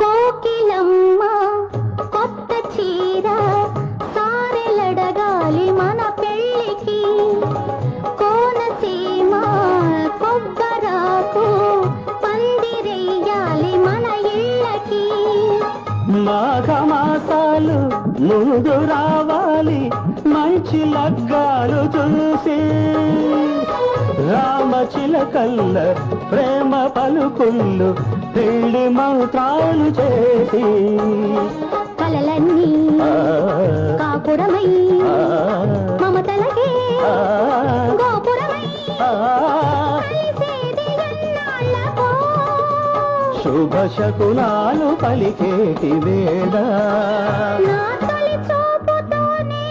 కోకిలమ్మ కొత్త చీర సారెలడగాలి మన పెళ్ళికి. కోనసీమ కొబ్బరాకు పందిరెయ్యాలి మన ఇళ్ళకి. మాఘమాసాలు ముందు రావాలి మంచి లగ్గాలు చూసి. రామచిలకల్ల ప్రేమ పలుకుళ్ళు పెళ్ళి మంత్రాలు చేసి. కలలన్నీ కాపురమై మమతలకే గోపురమై. శుభ శకునాలు పలికేటి వేళ నా తొలి చూపుతోనే.